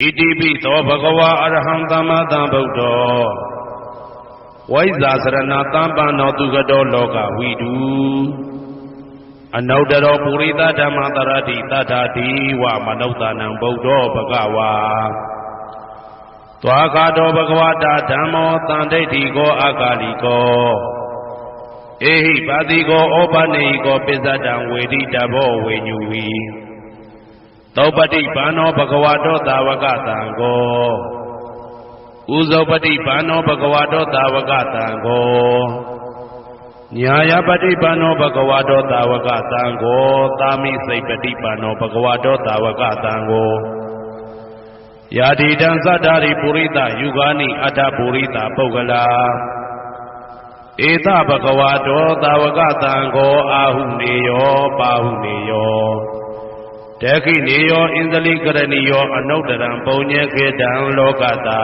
ဣတိပိသောဘဂဝါအရဟံသမ္မာသမ္ဗုဒ္ဓောဝိဇ္ဇာစရဏသမ္ပန္နောသူကတောလောကဝိတုအနုတ္တရောပုရိသဓမ္မတရတိတထာတိဝမနုဿာနံဗုဒ္ဓောဘဂဝါသွားကာတောဘဂဝတာဓမ္မောတန်ဒိဋ္ဌိကောအာကာလိကောအေဟိပါတိကောဩပနေဟိကောပိစ္ဆတံဝေဒိတဘောဝေညူဝီ သောပတိဘာနောဘဂဝတောတာဝကတံကောဥဇောပတိဘာနောဘဂဝတောတာဝကတံကောညာယပတိဘာနောဘဂဝတောတာဝကတံကောသာမိစိတ်ပတိဘာနောဘဂဝတောတာဝကတံကောယာတိတံသတ္တာရိပုရိသယုဂာနိအတ္တပုရိသပုဂ္ဂလာဧတဘဂဝတောတာဝကတံကောအာဟုနေယောပါဟုနေယော တခိနေယောဣန္ဒလိကရဏီယောအနုတ္တရံပုံညေခေတံလောကတာ